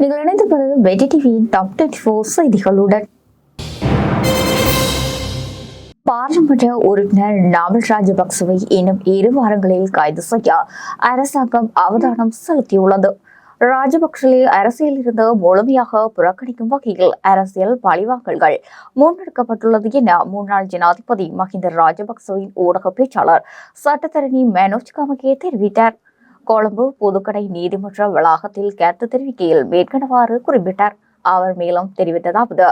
நீங்கள் இணைந்திருப்பது வெடி டிவியின் டாப் டுவெண்ட்டி ஃபோர் செய்திகளுடன். பாராளுமன்ற உறுப்பினர் நாமல் ராஜபக்சவை இன்னும் இரு வாரங்களில் கைது செய்ய அரசாங்கம் அவதானம் செலுத்தியுள்ளது. ராஜபக்சே அரசியல் இருந்து முழுமையாக புறக்கணிக்கும் வகையில் அரசியல் பழிவாங்கல்கள் முன்னெடுக்கப்பட்டுள்ளது என முன்னாள் ஜனாதிபதி மஹிந்த ராஜபக்சவின் ஊடக பேச்சாளர் சட்டத்தரணி மனோஜ் காமகே தெரிவித்தார். கொழும்பு புதுக்கடை நீதிமன்ற வளாகத்தில் கருத்து தெரிவிக்கையில் மேற்கண்டவாறு குறிப்பிட்டார். அவர் மேலும் தெரிவித்ததாவது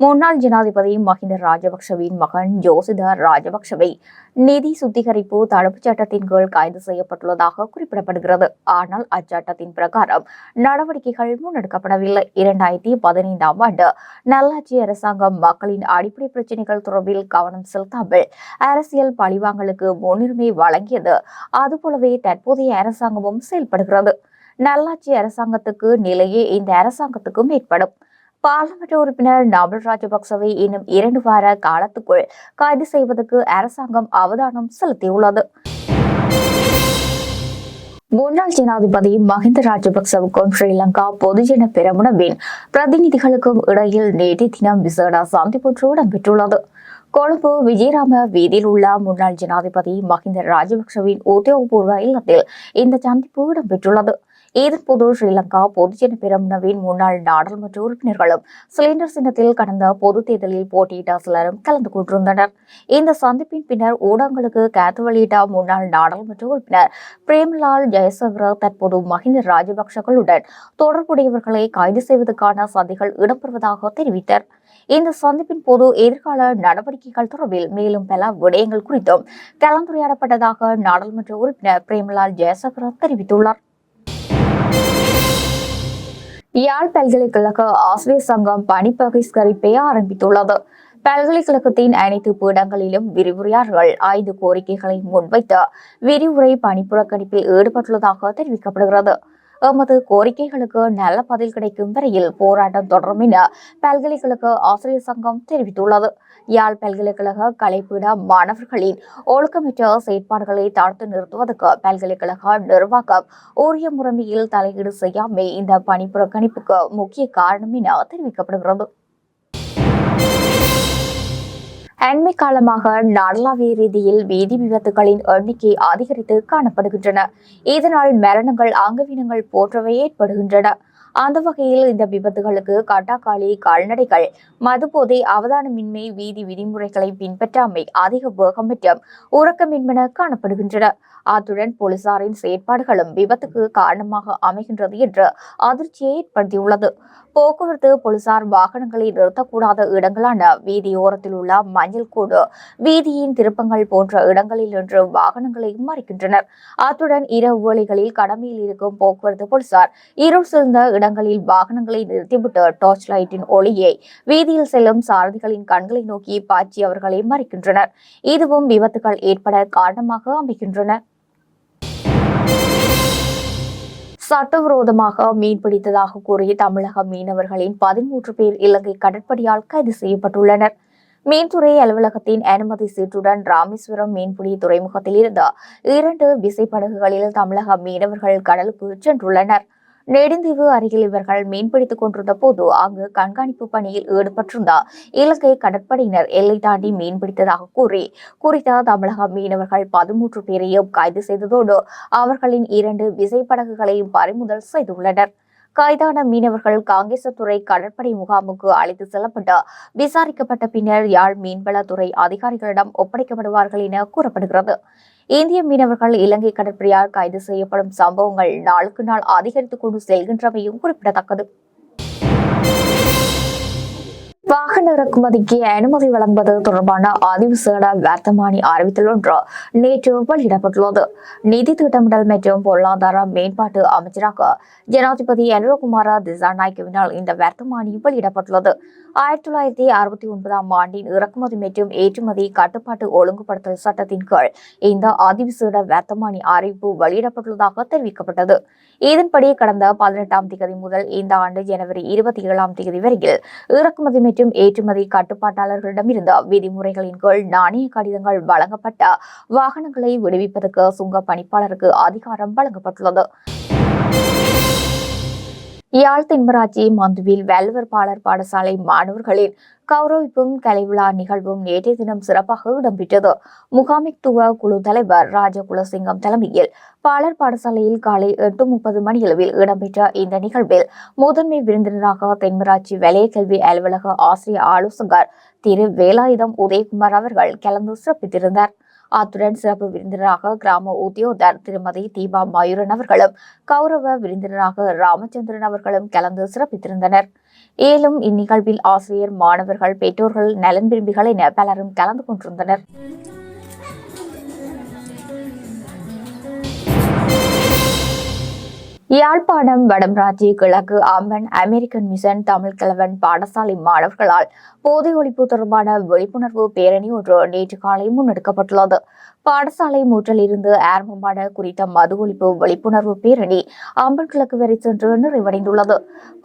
முன்னாள் ஜனாதிபதி மஹிந்த ராஜபக்சவின் மகன் ஜோசித ராஜபக்சவை நிதி சுத்திகரிப்பு தடுப்புச் சட்டத்தின் கீழ் கைது செய்யப்பட்டுள்ளதாக குறிப்பிடப்படுகிறது. ஆனால் அச்சட்டத்தின் பிரகாரம் நடவடிக்கைகள் முன்னெடுக்கப்படவில்லை. இரண்டாயிரத்தி பதினைந்தாம் ஆண்டு நல்லாட்சி அரசாங்கம் மக்களின் அடிப்படை பிரச்சினைகள் தொடர்பில் கவனம் செலுத்தாமல் அரசியல் பழிவாங்கலுக்கு முன்னுரிமை வழங்கியது. அதுபோலவே தற்போதைய அரசாங்கமும் செயல்படுகிறது. நல்லாட்சி அரசாங்கத்துக்கு நிலையே இந்த அரசாங்கத்துக்கும் ஏற்படும். பாராளுமன்ற உறுப்பினர் நாமல் ராஜபக்சவை இன்னும் இரண்டு வார காலத்துக்குள் கைது செய்வதற்கு அரசாங்கம் அவதானம் செலுத்தியுள்ளது. முன்னாள் ஜனாதிபதி மஹிந்த ராஜபக்சவுக்கும் ஸ்ரீலங்கா பொதுஜன பெரமுனவின் பிரதிநிதிகளுக்கும் இடையில் நேற்று தினம் விசேட சந்திப்பொன்று இடம்பெற்றுள்ளது. கொழும்பு விஜயராம வீதியில் உள்ள முன்னாள் ஜனாதிபதி மஹிந்த ராஜபக்சவின் உத்தியோகபூர்வ இல்லத்தில் இந்த சந்திப்பு இடம்பெற்றுள்ளது. இதன்போது ஸ்ரீலங்கா பொதுஜன பெரமுனவின் முன்னாள் நாடாளுமன்ற உறுப்பினர்களும் சிலிண்டர் சின்னத்தில் கடந்த பொது தேர்தலில் போட்டியிட்ட சிலரும் கலந்து கொண்டிருந்தனர். இந்த சந்திப்பின் பின்னர் ஊடகங்களுக்கு கருத்து வெளியிட்ட முன்னாள் நாடாளுமன்ற உறுப்பினர் பிரேம்லால் ஜெயசங்கர தற்போது மஹிந்த ராஜபக்சகளுடன் தொடர்புடையவர்களை கைது செய்வதற்கான சதிகள் இடம்பெறுவதாக தெரிவித்தார். இந்த சந்திப்பின் போது எதிர்கால நடவடிக்கைகள் தொடர்பில் மேலும் பல விடயங்கள் குறித்தும் கலந்துரையாடப்பட்டதாக நாடாளுமன்ற உறுப்பினர் பிரேமலால் ஜெயசங்கர தெரிவித்துள்ளார். யாழ் பல்கலைக்கழக ஆசிரியர் சங்கம் பணி பகிஷ்கரிப்பை ஆரம்பித்துள்ளது. பல்கலைக்கழகத்தின் அனைத்து பீடங்களிலும் விரிவுரையாளர்கள் ஐந்து கோரிக்கைகளை முன்வைத்து விரிவுரை பணிப்புறக்கணிப்பில் ஈடுபட்டுள்ளதாக தெரிவிக்கப்படுகிறது. எமது கோரிக்கைகளுக்கு நல்ல பதில் கிடைக்கும் வரையில் போராட்டம் தொடரும் என பல்கலைக்கழக ஆசிரியர் சங்கம் தெரிவித்துள்ளது. யாழ் பல்கலைக்கழக கலைப்பீட மாணவர்களின் ஒழுக்கமற்ற செயற்பாடுகளை தடுத்து நிறுத்துவதற்கு பல்கலைக்கழக நிர்வாகம் உரிய முறைமையில் தலையீடு செய்யாமல் இந்த பணி புறக்கணிப்புக்கு முக்கிய காரணம் என தெரிவிக்கப்படுகிறது. அண்மை காலமாக நாடளாவிய ரீதியில் வீதி விபத்துகளின் எண்ணிக்கை அதிகரித்து காணப்படுகின்றன. இதனால் மரணங்கள் அங்கவீனங்கள் போன்றவை ஏற்படுகின்றன. அந்த வகையில் இந்த விபத்துகளுக்கு கட்டாக்காளி கால்நடைகள் மதுபோதை அவதானமின்மை வீதி விதிமுறைகளை பின்பற்றாமை அதிக வேகம் மற்றும் உறக்கமின்மென காணப்படுகின்றன. அத்துடன் போலீசாரின் செயற்பாடுகளும் விபத்துக்கு காரணமாக அமைகின்றது என்று அதிர்ச்சியை ஏற்படுத்தியுள்ளது. போக்குவரத்து போலீசார் வாகனங்களை நிறுத்தக்கூடாத இடங்களான வீதியோரத்தில் உள்ள மஞ்சள் கூடு வீதியின் திருப்பங்கள் போன்ற இடங்களில் நின்று வாகனங்களை மறைக்கின்றனர். அத்துடன் இரவு வேளைகளில் கடமையில் இருக்கும் போக்குவரத்து போலீசார் இருள் சூழ்ந்த இடங்களில் வாகனங்களை நிறுத்திவிட்டு டார்ச் லைட்டின் ஒளியை வீதியில் செல்லும் சாரதிகளின் கண்களை நோக்கி பாய்ச்சி அவர்களை மறைக்கின்றனர். இதுவும் விபத்துகள் ஏற்பட காரணமாக அமைகின்றன. சட்டவிரோதமாக மீன்பிடித்ததாக கூறிய தமிழக மீனவர்களின் பதிமூன்று பேர் இலங்கை கடற்படையால் கைது செய்யப்பட்டுள்ளனர். மீன்துறை அலுவலகத்தின் அனுமதி சீட்டுடன் ராமேஸ்வரம் மீன்பிடி துறைமுகத்தில் இருந்த இரண்டு விசைப்படகுகளில் தமிழக மீனவர்கள் கடலுக்கு சென்றுள்ளனர். நெடுந்தீவு அருகில் இவர்கள் மீன்பிடித்துக் கொண்டிருந்த போது அங்கு கண்காணிப்பு பணியில் ஈடுபட்டிருந்த இலங்கை கடற்படையினர் எல்லை தாண்டி மீன்பிடித்ததாக கூறி குறித்த தமிழக மீனவர்கள் பதிமூன்று பேரையும் கைது செய்ததோடு அவர்களின் இரண்டு விசைப்படகுகளையும் பறிமுதல் செய்துள்ளனர். கைதான மீனவர்கள் காங்கேசத்துறை கடற்படை முகாமுக்கு அழைத்து செல்லப்பட்டு விசாரிக்கப்பட்ட பின்னர் யாழ் மீன்வளத்துறை அதிகாரிகளிடம் ஒப்படைக்கப்படுவார்கள் என கூறப்படுகிறது. இந்திய மீனவர்கள் இலங்கை கடற்படையால் கைது செய்யப்படும் சம்பவங்கள் நாளுக்கு நாள் அதிகரித்துக் கொண்டு செல்கின்றமையும் குறிப்பிடத்தக்கது. வாகன இறக்குமதிக்கு அனுமதி வழங்குவது தொடர்பான அதிவிசேட வர்த்தமானி அறிவித்தல் ஒன்று நேற்று வெளியிடப்பட்டுள்ளது. நிதி திட்டமிடல் மற்றும் பொருளாதார மேம்பாட்டு அமைச்சராக ஜனாதிபதி அனுரகுமார திசாநாயக்கவினால் இந்த வர்த்தமானி வெளியிடப்பட்டுள்ளது. ஆயிரத்தி தொள்ளாயிரத்தி அறுபத்தி ஒன்பதாம் ஆண்டின் இறக்குமதி மற்றும் ஏற்றுமதி கட்டுப்பாட்டு ஒழுங்குபடுத்தல் சட்டத்தின் கீழ் இந்த அதிவிசேட வர்த்தமானி அறிவிப்பு வெளியிடப்பட்டுள்ளதாக தெரிவிக்கப்பட்டது. இதன்படி கடந்த பதினெட்டாம் தேதி முதல் இந்த ஆண்டு ஜனவரி இருபத்தி ஏழாம் தேதி வரையில் இறக்குமதி மற்றும் ஏற்றுமதி கட்டுப்பாட்டாளர்களிடமிருந்து விதிமுறைகளின் கீழ் நாணய கடிதங்கள் வழங்கப்பட்ட வாகனங்களை விடுவிப்பதற்கு சுங்க பணிப்பாளருக்கு அதிகாரம் வழங்கப்பட்டுள்ளது. யாழ் தென்மராட்சி மந்துவில் வேல்வற்பாளர் பாடசாலை மாணவர்களின் கௌரவிப்பும் கலைவிழா நிகழ்வும் நேற்றைய தினம் சிறப்பாக இடம்பெற்றது. முகாமித்துவ குழு தலைவர் ராஜகுலசிங்கம் தலைமையில் பாலர் பாடசாலையில் காலை எட்டு முப்பது மணியளவில் இடம்பெற்ற இந்த நிகழ்வில் முதன்மை விருந்தினராக தென்மராட்சி வலய கல்வி அலுவலக ஆசிரியர் ஆலோசகர் திரு வேலாயுதம் உதயகுமார் அவர்கள் கலந்து சிறப்பித்திருந்தார். அத்துடன் சிறப்பு விருந்தினராக கிராம உத்தியோகர் திருமதி தீபா மயூரன் அவர்களும் கௌரவ விருந்தினராக ராமச்சந்திரன் அவர்களும் கலந்து சிறப்பித்திருந்தனர். மேலும் இந்நிகழ்வில் ஆசிரியர் மாணவர்கள் பெற்றோர்கள் நலன் விரும்பிகள் என பலரும் கலந்து கொண்டிருந்தனர். யாழ்ப்பாணம் வடமராட்சி கிழக்கு அம்மன் அமெரிக்கன் மிஷன் தமிழ் கலவன் பாடசாலை மாணவர்களால் போதை ஒழிப்பு தொடர்பான விழிப்புணர்வு பேரணி ஒன்று நேற்று காலை முன்னெடுக்கப்பட்டுள்ளது. பாடசாலை மூற்றில் இருந்து ஆரம்பமான குறித்த மது ஒழிப்பு விழிப்புணர்வு பேரணி அம்பன் கிழக்கு வரை சென்று நிறைவடைந்துள்ளது.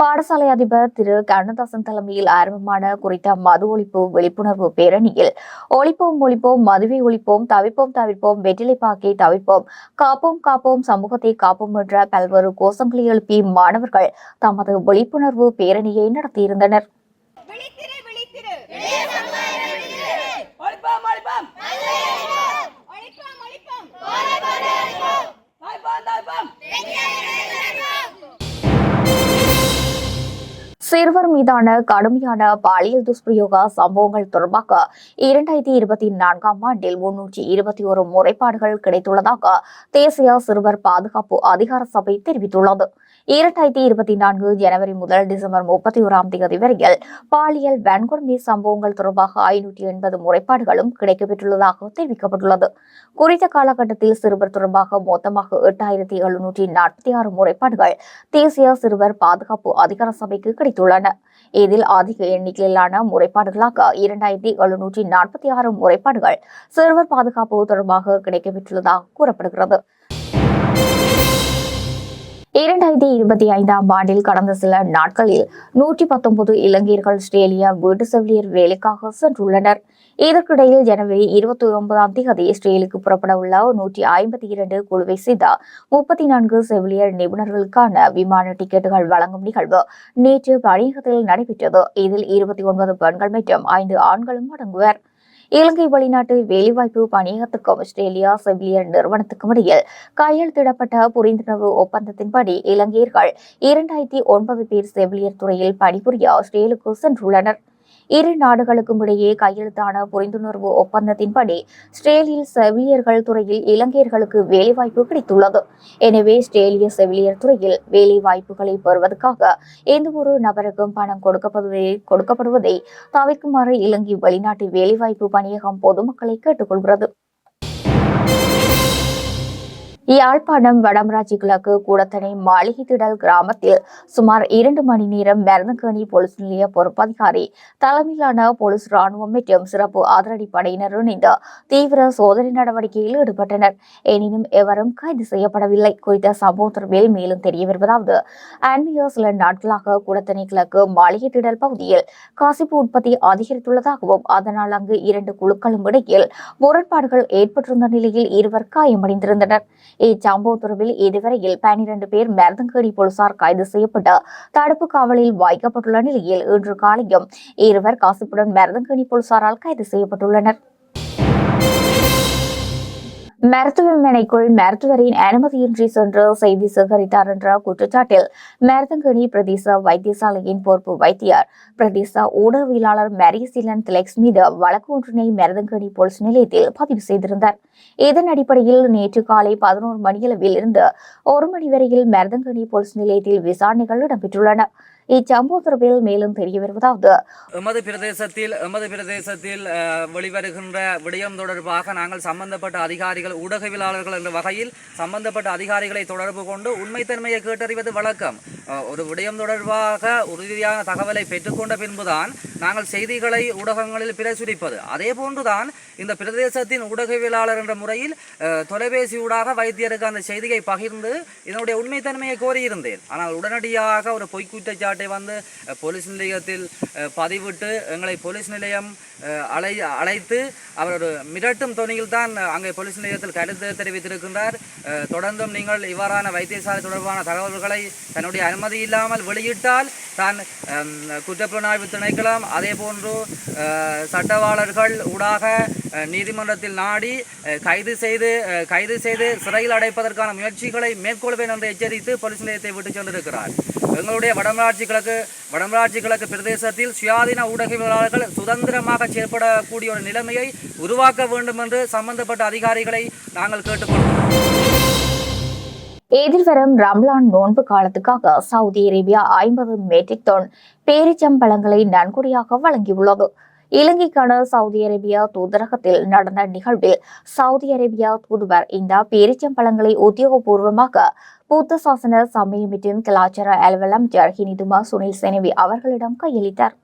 பாடசாலை அதிபர் திரு. கண்ணதாசன் தலைமையில் ஆரம்பமான குறித்த மது ஒழிப்பு விழிப்புணர்வு பேரணியில் ஒழிப்போம் ஒழிப்போம் மதுவை ஒழிப்போம் தவிப்போம் தவிர்ப்போம் வெற்றிலை பாக்கை தவிர்ப்போம் காப்போம் காப்போம் சமூகத்தை காப்போம் என்ற பல்வேறு கோஷங்களை எழுப்பி மாணவர்கள் தமது விழிப்புணர்வு பேரணியை நடத்தியிருந்தனர். சிறுவர் மீதான கடுமையான பாலியல் துஷ்பிரயோக சம்பவங்கள் தொடர்பாக இரண்டாயிரத்தி இருபத்தி நான்காம் ஆண்டில் முன்னூற்றி இருபத்தி ஒரு முறைப்பாடுகள் கிடைத்துள்ளதாக தேசிய சிறுவர் பாதுகாப்பு அதிகார சபை தெரிவித்துள்ளது. இரண்டாயிரத்தி இருபத்தி நான்கு ஜனவரி முதல் டிசம்பர் முப்பத்தி ஓராம் தேதி வரையில் பாலியல் வன்கொடுமை சம்பவங்கள் தொடர்பாக ஐநூற்றி எண்பது முறைப்பாடுகளும் கிடைக்கப்பெற்றுள்ளதாக தெரிவிக்கப்பட்டுள்ளது. குறித்த காலகட்டத்தில் சிறுவர் தொடர்பாக மொத்தமாக எட்டாயிரத்தி எழுநூற்றி நாற்பத்தி ஆறு முறைப்பாடுகள் தேசிய சிறுவர் பாதுகாப்பு அதிகார சபைக்கு கிடைத்துள்ளன. இதில் அதிக எண்ணிக்கையிலான முறைப்பாடுகளாக இரண்டாயிரத்தி எழுநூற்றி நாற்பத்தி ஆறு முறைப்பாடுகள் சிறுவர் பாதுகாப்பு தொடர்பாக கிடைக்கப்பெற்றுள்ளதாக கூறப்படுகிறது. இரண்டாயிரத்தி இருபத்தி ஐந்தாம் ஆண்டில் கடந்த சில நாட்களில் நூற்றி பத்தொன்பது இலங்கையர்கள் ஆஸ்திரேலியா வீட்டு செவிலியர் வேலைக்காக சென்றுள்ளனர். இதற்கிடையில் ஜனவரி இருபத்தி ஒன்பதாம் தேதி இஸ்ரேலுக்கு புறப்பட உள்ள நூற்றி ஐம்பத்தி இரண்டு குழுவை செய்த முப்பத்தி நான்கு செவிலியர் நிபுணர்களுக்கான விமான டிக்கெட்டுகள் வழங்கும் நிகழ்வு நேற்று பணியகத்தில் நடைபெற்றது. இதில் இருபத்தி ஒன்பது பெண்கள் மற்றும் ஐந்து ஆண்களும் அடங்குவர். இலங்கை வெளிநாட்டு வேலைவாய்ப்பு பணியகத்துக்கும் ஆஸ்திரேலியா செவிலியர் நிறுவனத்துக்கும் இடையில் கையெழுத்திடப்பட்ட புரிந்துணர்வு ஒப்பந்தத்தின்படி இலங்கையர்கள் இரண்டாயிரத்தி ஒன்பது பேர் செவிலியர் துறையில் பணிபுரிய ஆஸ்திரேலுக்கு சென்றுள்ளனர். இரு நாடுகளுக்கும் இடையே கையெழுத்தான புரிந்துணர்வு ஒப்பந்தத்தின்படி ஸ்ட்ரேலியில் செவிலியர்கள் துறையில் இலங்கையர்களுக்கு வேலைவாய்ப்பு கிடைத்துள்ளது. எனவே ஸ்ட்ரேலிய செவிலியர் துறையில் வேலை வாய்ப்புகளை பெறுவதற்காக எந்த ஒரு நபருக்கும் பணம் கொடுக்கப்படுவதை கொடுக்கப்படுவதை தவிர்க்குமாறு இலங்கை வெளிநாட்டு வேலைவாய்ப்பு பணியகம் பொதுமக்களை கேட்டுக்கொள்கிறது. யாழ்ப்பாணம் வடமராட்சி கிழக்கு கூடத்தனை மாளிகை திடல் கிராமத்தில் சுமார் இரண்டு மணி நேரம் மருந்தங்கணி போலீஸ் நிலைய பொறுப்பதிகாரி தலைமையிலான போலீஸ் ராணுவம் மற்றும் சிறப்பு ஆதரடி படையினர் இணைந்து தீவிர சோதனை நடவடிக்கையில் ஈடுபட்டனர். எனினும் எவரும் கைது செய்யப்படவில்லை. குறித்த சம்பவம் தொடர்பில் மேலும் தெரிய வருவதாவது அண்மைய சில நாட்களாக கூடத்தனை கிழக்கு மாளிகை திடல் பகுதியில் காசிப்பு உற்பத்தி அதிகரித்துள்ளதாகவும் அதனால் அங்கு இரண்டு குழுக்களும் இடையில் முரண்பாடுகள் ஏற்பட்டிருந்த நிலையில் இருவர் காயமடைந்திருந்தனர். இச்சம்பவ தொடர்பில் இதுவரையில் பனிரண்டு பேர் மருதங்கேடி போலீசார் கைது செய்யப்பட்டு தடுப்பு காவலில் வைக்கப்பட்டுள்ள நிலையில் இன்று காலையும் இருவர் காசிப்புடன் மருதங்கேணி போலீசாரால் கைது செய்யப்பட்டுள்ளனர். மருத்துவமனைக்குள் மருத்துவரின் அனுமதியின்றி சென்று செய்தி சேகரித்தார் என்ற குற்றச்சாட்டில் மருதங்கனி பிரதேச வைத்தியசாலையின் பொறுப்பு வைத்தியர். பிரதேச ஊடகவியலாளர் மரியசீலன் திலெக்ஸ் மீது வழக்கு ஒன்றினை மருதங்கனி போலீஸ் நிலையத்தில் பதிவு செய்திருந்தார். இதன் அடிப்படையில் நேற்று காலை பதினோரு மணியளவில் இருந்து ஒரு மணி வரையில் மருதங்கனி போலீஸ் நிலையத்தில் விசாரணைகள் இடம்பெற்றுள்ளன. இச்சம்பவம் தொடர்பில் மேலும் தெரிய வருவதாவது. எமது பிரதேசத்தில் எமது பிரதேசத்தில் வெளிவருகின்ற விடயம் தொடர்பாக நாங்கள் சம்பந்தப்பட்ட அதிகாரிகள் ஊடகவியலாளர்கள் என்ற வகையில் சம்பந்தப்பட்ட அதிகாரிகளை தொடர்பு கொண்டு உண்மைத்தன்மையை கேட்டறிவது வழக்கம். ஒரு விடயம் தொடர்பாக உறுதியான தகவலை பெற்றுக்கொண்ட பின்புதான் நாங்கள் செய்திகளை ஊடகங்களில் பிரசுரிப்பது. அதே போன்றுதான் இந்த பிரதேசத்தின் ஊடகவியலாளர் என்ற முறையில் தொலைபேசி ஊடாக வைத்தியருக்கு அந்த செய்தியை பகிர்ந்து இதனுடைய உண்மைத்தன்மையை கோரியிருந்தேன். ஆனால் உடனடியாக ஒரு பொய்க்குற்றச்சாட்டு குற்றச்சாட்டை வந்து போலீஸ் நிலையத்தில் பதிவிட்டு எங்களை போலீஸ் நிலையம் அழை அழைத்து அவர் ஒரு மிரட்டும் துணியில் தான் அங்கே போலீஸ் நிலையத்தில் கருத்து தெரிவித்திருக்கின்றார் தொடர்ந்தும் நீங்கள் இவ்வாறான வைத்தியசாலை தொடர்பான தகவல்களை தன்னுடைய அனுமதி இல்லாமல் வெளியிட்டால் தான் குற்றப்புலனாய்வு திணைக்கலாம் அதே போன்று சட்டவாளர்கள் ஊடாக நீதிமன்றத்தில் நாடி கைது செய்து கைது செய்து சிறையில் அடைப்பதற்கான முயற்சிகளை மேற்கொள்வேன் என்று எச்சரித்து போலீஸ் நிலையத்தை விட்டு சென்றிருக்கிறார் எங்களுடைய வடமராட்சி வடமராட்சி கிழக்கு வடமராட்சி கிழக்கு பிரதேசத்தில் சுயாதீன ஊடகவியலாளர்கள் சுதந்திரமாக செயற்படக்கூடிய ஒரு நிலைமையை உருவாக்க வேண்டும் என்று சம்பந்தப்பட்ட அதிகாரிகளை நாங்கள் கேட்டுக்கொள்கிறோம். எதிர்வரும் ரம்லான் நோன்பு காலத்துக்காக சவுதி அரேபியா ஐம்பது மெட்ரிக் டன் பேரிச்சம்பழங்களை நன்கொடையாக வழங்கியுள்ளது. இலங்கைக்கான சவுதி அரேபியா தூதரகத்தில் நடந்த நிகழ்வில் சவுதி அரேபியா தூதுவர் இந்த பேரிச்சம்பழங்களை உத்தியோகபூர்வமாக பூத்த சாசன சமய கலாச்சார அலுவலம் அமைச்சர் ஹினிதுமா சுனில் செனவி அவர்களிடம் கையளித்தார்.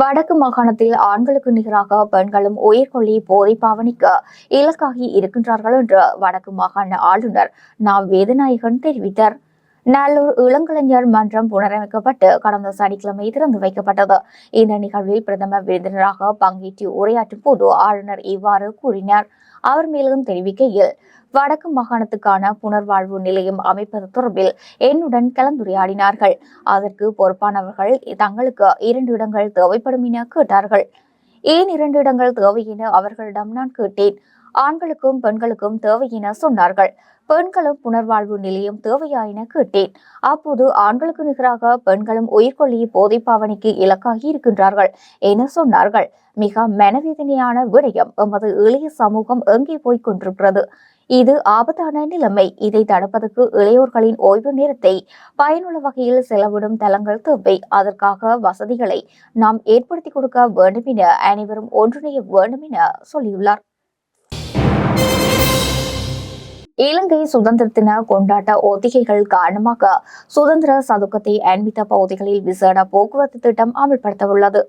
வடக்கு மாகாணத்தில் ஆண்களுக்கு நிகராக பெண்களும் உயிர்கொல்லி போதை பாவனைக்கு இலக்காகி இருக்கின்றார்கள் என்று வடக்கு மாகாண ஆளுநர் நா. வேதநாயகன் தெரிவித்தார். நல்லூர் இளங்கலைஞர் மன்றம் புனரமைக்கப்பட்டு கடந்த சனிக்கிழமை திறந்து வைக்கப்பட்டது. இந்த நிகழ்வில் பிரதமர் விருந்தினராக பங்கேற்று உரையாற்றும் போது ஆளுநர் இவ்வாறு கூறினார். அவர் மேலும் தெரிவிக்கையில் வடக்கு மாகாணத்துக்கான புனர்வாழ்வு நிலையம் அமைப்பது தொடர்பில் என்னுடன் கலந்துரையாடினார்கள். அதற்கு பொறுப்பானவர்கள் தங்களுக்கு இரண்டு இடங்கள் தேவைப்படும் என கேட்டார்கள். ஏன் இரண்டு இடங்கள் தேவை என அவர்களிடம் நான் கேட்டேன். ஆண்களுக்கும் பெண்களுக்கும் தேவை என சொன்னார்கள். பெண்களும் புனர்வாழ்வு நிலையம் தேவையா என கேட்டேன். அப்போது ஆண்களுக்கு நிகராக பெண்களும் உயிர்கொல்லி போதை பாவனைக்கு இலக்காகி இருக்கின்றார்கள் என சொன்னார்கள். மிக மனவேதனையான விடயம் எமது எளிய சமூகம் எங்கே போய்க் கொண்டிருக்கிறது? இது ஆபத்தான நிலைமை. இதை தடுப்பதற்கு இளையோர்களின் ஓய்வு நேரத்தை பயனுள்ள வகையில் செலவிடும் தளங்கள் தேவை. அதற்காக வசதிகளை நாம் ஏற்படுத்தி கொடுக்க வேண்டும் என அனைவரும் ஒன்றிணைய வேண்டும் என சொல்லியுள்ளார். இலங்கை சுதந்திர தின கொண்டாட்ட ஒத்திகைகள் காரணமாக சுதந்திர சதுக்கத்தை அண்மித்த பகுதிகளில் விசேட போக்குவரத்து திட்டம் அமல்படுத்தவுள்ளது.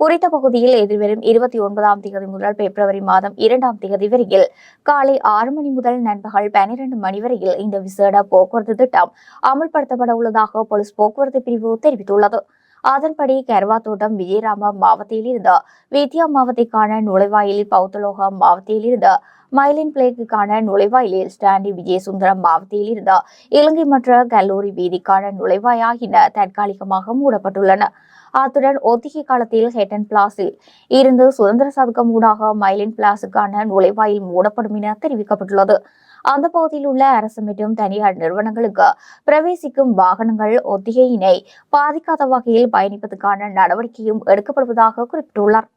குறித்த பகுதியில் எதிர்வரும் இருபத்தி ஒன்பதாம் தேதி முதல் பிப்ரவரி மாதம் இரண்டாம் தேதி வரையில் காலை ஆறு மணி முதல் நண்பகல் பனிரெண்டு மணி வரையில் இந்த விசேட போக்குவரத்து திட்டம் அமல்படுத்தப்பட உள்ளதாக போலீஸ் போக்குவரத்து பிரிவு தெரிவித்துள்ளது. அதன்படி கர்வாத்தோட்டம் விஜயராம மாவட்டத்திலிருந்து வித்யா மாவட்டத்திற்கான நுழைவாயிலில் பௌத்தலோகம் மாவட்டத்திலிருந்து மயிலின் பிளேக்குக்கான நுழைவாயிலில் ஸ்டாண்டி விஜயசுந்தரம் மாவட்டத்தில் இருந்த இலங்கை மற்ற கல்லூரி வீதிக்கான நுழைவாயாகின தற்காலிகமாக மூடப்பட்டுள்ளன. அத்துடன் ஒத்திகை காலத்தில் ஹெட்டன் பிளாஸில் இருந்து சுதந்திர சதுக்கம் ஊடாக மைலின் பிளாஸுக்கான நுழைவாயில் மூடப்படும் என தெரிவிக்கப்பட்டுள்ளது. அந்த பகுதியில் உள்ள அரசு மற்றும் தனியார் நிறுவனங்களுக்கு பிரவேசிக்கும் வாகனங்கள் ஒத்திகையினை பாதிக்காத வகையில் பயணிப்பதற்கான நடவடிக்கையும் எடுக்கப்படுவதாக குறிப்பிட்டுள்ளார்.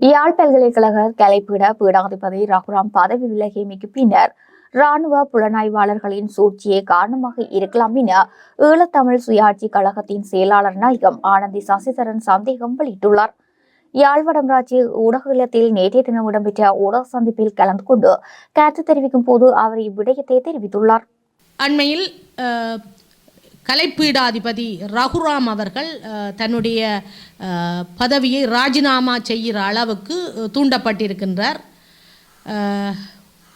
யாழ் பல்கலைக்கழக கலைப்பீட பீடாதிபதி ரகுராம் பதவி விலகியமைக்கு பின்னர் இராணுவ புலனாய்வாளர்களின் சூழ்ச்சியே காரணமாக இருக்கலாம் என ஈழத்தமிழ் சுயாட்சி கழகத்தின் செயலாளர் நாயகம் ஆனந்தி சசிதரன் சந்தேகம் வெளியிட்டுள்ளார். யாழ் வடமராட்சி ஊடக இல்லத்தில் நேற்றைய தினம் இடம்பெற்ற ஊடக சந்திப்பில் கலந்து கொண்டு கருத்து தெரிவிக்கும் போது அவர் இவ்விடயத்தை தெரிவித்துள்ளார். அண்மையில் கலைப்பீடாதிபதி ரகுராம் அவர்கள் தன்னுடைய பதவியை ராஜினாமா செய்கிற அளவுக்கு தூண்டப்பட்டிருக்கின்றார்.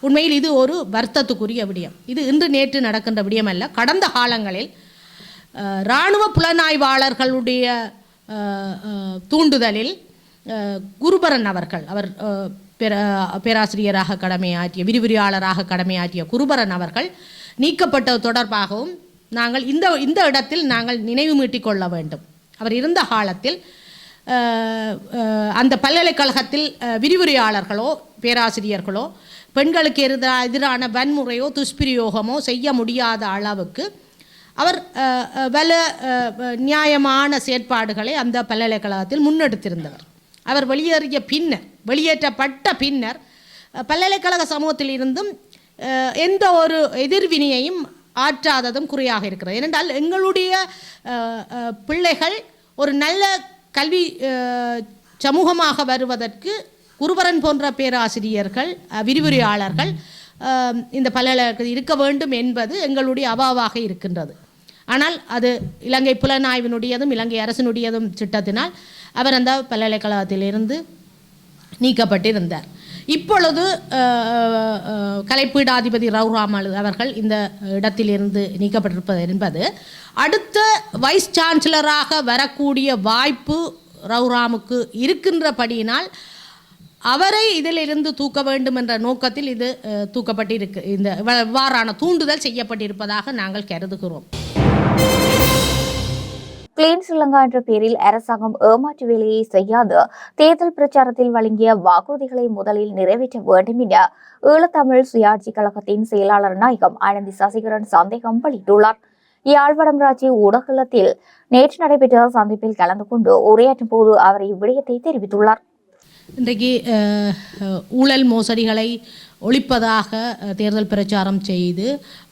உண்மையில் இது ஒரு வருத்தத்துக்குரிய விடயம். இது இன்று நேற்று நடக்கின்ற விடயம் அல்ல கடந்த காலங்களில் இராணுவ புலனாய்வாளர்களுடைய தூண்டுதலில் குருபரன் அவர்கள் அவர் அஹ், பேராசிரியராக கடமையாற்றிய விரிவுரையாளராக கடமையாற்றிய குருபரன் அவர்கள் நீக்கப்பட்டது தொடர்பாகவும் நாங்கள் இந்த இந்த இடத்தில் நாங்கள் நினைவு மீட்டிக் கொள்ள வேண்டும். அவர் இருந்த காலத்தில் அந்த பல்கலைக்கழகத்தில் விரிவுரையாளர்களோ பேராசிரியர்களோ பெண்களுக்கு எதிராக எதிரான வன்முறையோ துஷ்பிரயோகமோ செய்ய முடியாத அளவுக்கு அவர் பல வல நியாயமான செயற்பாடுகளை அந்த பல்கலைக்கழகத்தில் முன்னெடுத்திருந்தவர். அவர் வெளியேறிய பின்னர் வெளியேற்றப்பட்ட பின்னர் பல்கலைக்கழக சமூகத்திலிருந்தும் எந்த ஒரு எதிர்வினையையும் ஆற்றாததும் குறையாக இருக்கிறது. ஏனென்றால் எங்களுடைய பிள்ளைகள் ஒரு நல்ல கல்வி சமூகமாக வருவதற்கு குருபரன் போன்ற பேராசிரியர்கள் விரிவுரையாளர்கள் இந்த பல்கலைக்கழகத்தில் இருக்க வேண்டும் என்பது எங்களுடைய அவாவாக இருக்கின்றது. ஆனால் அது இலங்கை புலனாய்வினுடையதும் இலங்கை அரசினுடையதும் திட்டத்தினால் அவர் அந்த பல்கலைக்கழகத்திலிருந்து நீக்கப்பட்டிருந்தார். இப்பொழுது கலைப்பீடாதிபதி அஹ், கலைப்பீடாதிபதி ரவுராமல் அவர்கள் இந்த இடத்திலிருந்து நீக்கப்பட்டிருப்பது என்பது. அடுத்த வைஸ் சான்சலராக வரக்கூடிய வாய்ப்பு ரவுராமுக்கு இருக்கின்றபடியினால் அவரை இதிலிருந்து தூக்க வேண்டும் என்ற நோக்கத்தில் இது தூக்கப்பட்டிருக்கு இந்த இவ்வாறான தூண்டுதல் செய்யப்பட்டிருப்பதாக நாங்கள் கருதுகிறோம். கிளீன் ஸ்ரீலங்கா என்ற பெயரில் அரசாங்கம் ஏமாற்று வேலையை செய்யாது. தேர்தல் பிரச்சாரத்தில் வழங்கிய வாக்குறுதிகளை முதலில் நிறைவேற்ற வேண்டும் என ஈழத்தமிழ் சுயாட்சி கழகத்தின் செயலாளர் நாயகம் ஆனந்தி சசிகரன் சந்தேகம் வெளியிட்டுள்ளார். யாழ்வடம் ராஜ்ய ஊடகத்தில் நேற்று நடைபெற்ற சந்திப்பில் கலந்து கொண்டு உரையாற்றும் போது அவர் இவ்விடயத்தை தெரிவித்துள்ளார். இன்றைக்கு ஊழல் மோசடிகளை ஒழிப்பதாக தேர்தல் பிரச்சாரம் செய்து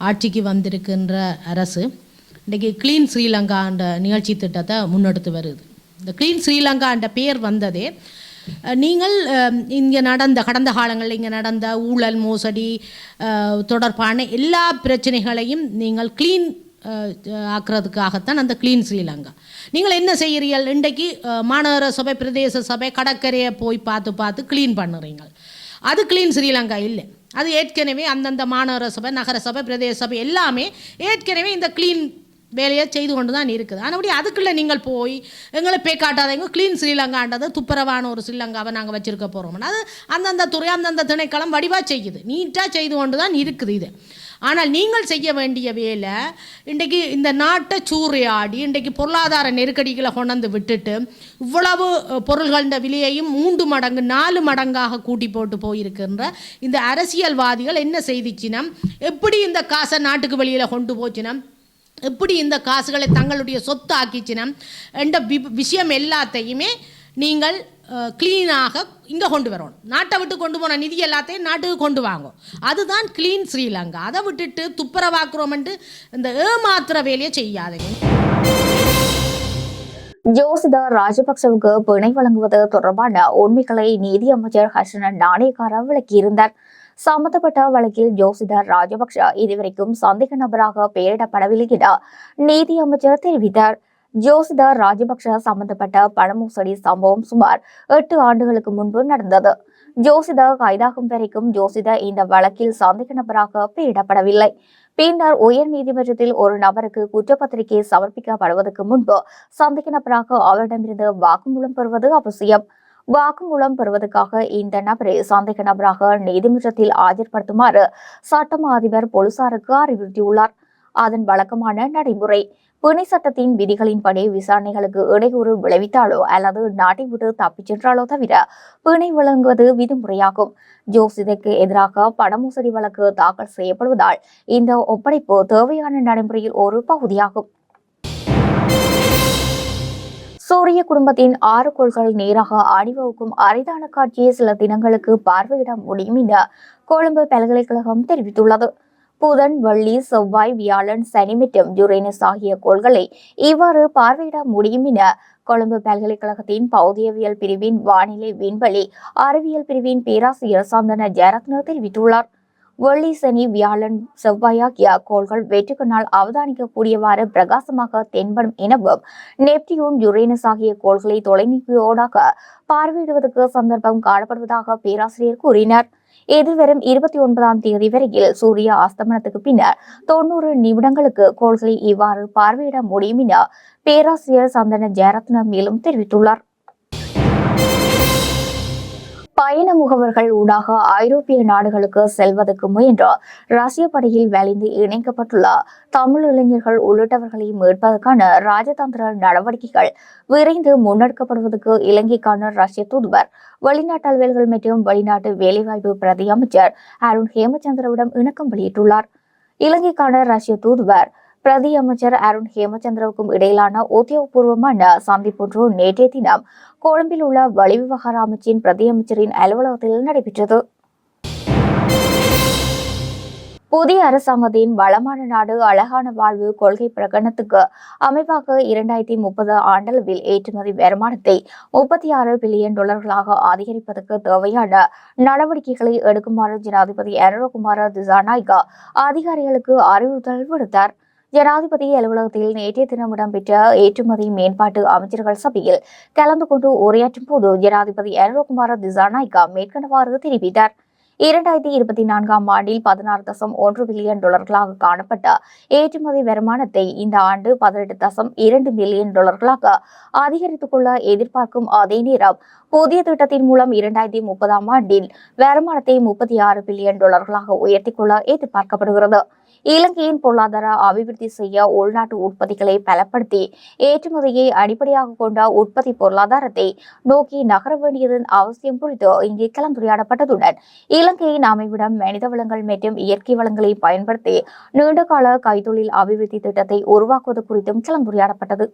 ஆட்சிக்கு வந்திருக்கின்ற அரசு இன்றைக்கி க்ளீன் ஸ்ரீலங்கா என்ற நிகழ்ச்சி திட்டத்தை முன்னெடுத்து வருது. இந்த க்ளீன் ஸ்ரீலங்கா என்ற வந்ததே நீங்கள் இங்கே நடந்த கடந்த காலங்களில் இங்கே நடந்த ஊழல் மோசடி தொடர்பான எல்லா பிரச்சனைகளையும் நீங்கள் க்ளீன் ஆக்குறதுக்காகத்தான் அந்த க்ளீன் ஸ்ரீலங்கா நீங்கள் என்ன செய்கிறீர்கள்? இன்றைக்கு மாநகர சபை பிரதேச சபை கடற்கரையை போய் பார்த்து பார்த்து க்ளீன் பண்ணுறீங்க அது க்ளீன் ஸ்ரீலங்கா இல்லை. அது ஏற்கனவே அந்தந்த மாநகர சபை நகர சபை பிரதேச சபை எல்லாமே ஏற்கனவே இந்த க்ளீன் வேலையை செய்து கொண்டு தான் இருக்குது. ஆனபடி அதுக்குள்ளே நீங்கள் போய் எங்களை பே காட்டாதீங்க க்ளீன் ஸ்ரீலங்கான்றது துப்புரவான ஒரு ஸ்ரீலங்காவை நாங்கள் வச்சுருக்க போகிறோம்னா அது அந்தந்த துறை அந்தந்த திணைக்களம் வடிவாக செய்யுது. நீட்டாக செய்து கொண்டு தான் இருக்குது இது. ஆனால் நீங்கள் செய்ய வேண்டிய வேலை இன்றைக்கு இந்த நாட்டை சூறையாடி இன்றைக்கு பொருளாதார நெருக்கடிகளை கொண்டாந்து விட்டுட்டு இவ்வளவு பொருள்களின் பொருள்கள விலையையும் மூன்று மடங்கு நாலு மடங்காக கூட்டி போட்டு போயிருக்கின்ற இந்த அரசியல்வாதிகள் என்ன செய்திச்சினம்? எப்படி இந்த காசை நாட்டுக்கு வெளியில் கொண்டு போச்சினம்? எப்படி இந்த காசுகளை தங்களுடைய சொத்து ஆக்கிச்சினம் என்ற வி- விஷயம் எல்லாத்தையுமே நீங்கள் க்ளீனாக இங்கே கொண்டு வரணும். நாட்டை விட்டு கொண்டு போன நிதி எல்லாத்தையும் நாட்டுக்கு கொண்டு வாங்கும் அதுதான் க்ளீன் ஸ்ரீலங்கா. அதை விட்டுட்டு துப்புரவாக்குறோம்ட்டு இந்த ஏமாத்துற வேலையை செய்யாதீங்க. ஜோசிதா ராஜபக்சவுக்கு பிணை வழங்குவது தொடர்பான உண்மைகளை நீதி அமைச்சர் ஹர்ஷன நாணயக்கார விளக்கியிருந்தார். சம்பந்தப்பட்ட வழக்கில் ஜோசிதர் ராஜபக்ஷ இதுவரைக்கும் சந்தேக நபராக பெயரிடப்படவில்லை என நீதி அமைச்சர் தெரிவித்தார். ஜோசிதர் ராஜபக்ஷ சம்பந்தப்பட்ட பணமோசடி சம்பவம் சுமார் எட்டு ஆண்டுகளுக்கு முன்பு நடந்தது. ஜோசிதா கைதாகும் வரைக்கும் ஜோசிதா இந்த வழக்கில் சந்தேக நபராக பெயரிடப்படவில்லை. பின்னர் உயர் நீதிமன்றத்தில் ஒரு நபருக்கு குற்றப்பத்திரிகை சமர்ப்பிக்கப்படுவதற்கு முன்பு சந்தேக நபராக அவரிடமிருந்து வாக்குமூலம் பெறுவது அவசியம். வாக்குமூலம் பெறுவதற்காக இந்த நபரை சந்தேக நபராக நீதிமன்றத்தில் ஆஜர்படுத்துமாறு சட்டம் அதிபர் போலீசாருக்கு அறிவுறுத்தியுள்ளார். அதன் வழக்கமான நடைமுறை பிணை சட்டத்தின் விதிகளின்படி விசாரணைகளுக்கு இடையூறு விளைவித்தாலோ அல்லது நாட்டை விட்டு தப்பிச் சென்றாலோ தவிர பிணை வழங்குவது விதிமுறையாகும். ஜோசிதைக்கு எதிராக பணமோசடி வழக்கு தாக்கல் செய்யப்படுவதால் இந்த ஒப்படைப்பு தேவையான நடைமுறையில் ஒரு பகுதியாகும். சூரிய குடும்பத்தின் ஆறு கோள்கள் நேராக அணிவகுக்கும் அரிதான காட்சியை சில தினங்களுக்கு பார்வையிட முடியும் என கொழும்பு பல்கலைக்கழகம் தெரிவித்துள்ளது. புதன் வெள்ளி செவ்வாய் வியாழன் சனி மற்றும் யுரேனஸ் ஆகிய கோள்களை இவ்வாறு பார்வையிட முடியும் என கொழும்பு பல்கலைக்கழகத்தின் பௌதியவியல் பிரிவின் வானிலை விண்வெளி அறிவியல் பிரிவின் பேராசிரியர் சந்தன ஜெயரத்ன தெரிவித்துள்ளார். வெள்ளி சனி வியாழன் செவ்வாய் ஆகிய கோள்கள் வெற்றுக்கண்ணால் அவதானிக்கக்கூடியவாறு பிரகாசமாக தென்படும் எனவும் நெப்டியூன் யுரேனஸ் ஆகிய கோள்களை தொலைநோக்கியோடாக பார்வையிடுவதற்கு சந்தர்ப்பம் காணப்படுவதாக பேராசிரியர் கூறினார். எதிர்வரும் இருபத்தி ஒன்பதாம் தேதி வரையில் சூரிய அஸ்தமனத்துக்கு பின்னர் தொண்ணூறு நிமிடங்களுக்கு கோள்களை இவ்வாறு பார்வையிட முடியும் என பேராசிரியர் சந்தன ஜெயரத்னம் மேலும் தெரிவித்துள்ளார். பயண முகவர்கள் ஊடாக ஐரோப்பிய நாடுகளுக்கு செல்வதற்கு முயன்ற ரஷ்ய படையில் வலிந்து இணைக்கப்பட்டுள்ள தமிழ் இளைஞர்கள் உள்ளிட்டவர்களை மீட்பதற்கான ராஜதந்திர நடவடிக்கைகள் விரைந்து முன்னெடுக்கப்படுவதற்கு இலங்கைக்கான ரஷ்ய தூதுவர் வெளிநாட்டு அலுவல்கள் மற்றும் வெளிநாட்டு வேலைவாய்ப்பு பிரதி அமைச்சர் அருண் ஹேமச்சந்திரவிடம் இணக்கம் வெளியிட்டுள்ளார். இலங்கைக்கான ரஷ்ய தூதுவர் பிரதி அமைச்சர் அருண் ஹேமச்சந்திரவுக்கும் இடையிலான உத்தியோகபூர்வமான சந்திப்பொன்று நேற்றைய தினம் கொழும்பில் உள்ள வெளிவிவகார அமைச்சின் பிரதி அமைச்சரின் அலுவலகத்தில் நடைபெற்றது. புதிய அரசாங்கத்தின் வளமான நாடு அழகான வாழ்வு கொள்கை பிரகடனத்துக்கு அமைப்பாக இரண்டாயிரத்தி முப்பது ஆண்டளவில் ஏற்றுமதி வருமானத்தை முப்பத்தி ஆறு பில்லியன் டாலர்களாக அதிகரிப்பதற்கு தேவையான நடவடிக்கைகளை எடுக்குமாறு ஜனாதிபதி அனுரகுமார திசாநாய்கா அதிகாரிகளுக்கு அறிவுறுத்தல் விடுத்தார். ஜனாதிபதி அலுவலகத்தில் நேற்றைய தினம் இடம்பெற்ற ஏற்றுமதி மேம்பாட்டு அமைச்சர்கள் சபையில் கலந்து கொண்டு உரையாற்றும் போது ஜனாதிபதி அனுரகுமார திசாநாய்கா மேற்கண்டவாறு தெரிவித்தார். இரண்டாயிரத்தி இருபத்தி நான்காம் ஆண்டில் பதினாறு தசம் ஒன்று பில்லியன் டாலர்களாக காணப்பட்ட ஏற்றுமதி வருமானத்தை இந்த ஆண்டு பதினெட்டு தசம் இரண்டு மில்லியன் டாலர்களாக அதிகரித்துக் கொள்ள எதிர்பார்க்கும் அதே நேரம் புதிய திட்டத்தின் மூலம் இரண்டாயிரத்தி முப்பதாம் ஆண்டில் வருமானத்தை முப்பத்தி ஆறு பில்லியன் டாலர்களாக உயர்த்திக் கொள்ள எதிர்பார்க்கப்படுகிறது. இலங்கையின் பொருளாதார அபிவிருத்தி செய்ய உள்நாட்டு உற்பத்திகளை பலப்படுத்தி ஏற்றுமதியை அடிப்படையாக கொண்ட உற்பத்தி பொருளாதாரத்தை நோக்கி நகர வேண்டியதன் அவசியம் குறித்து இங்கே கலந்துரையாடப்பட்டதுடன் இலங்கையின் அமைவிடம் மனித வளங்கள் மற்றும் இயற்கை வளங்களை பயன்படுத்தி நீண்டகால கைத்தொழில் அபிவிருத்தி திட்டத்தை உருவாக்குவது குறித்தும் கலந்துரையாடப்பட்டது.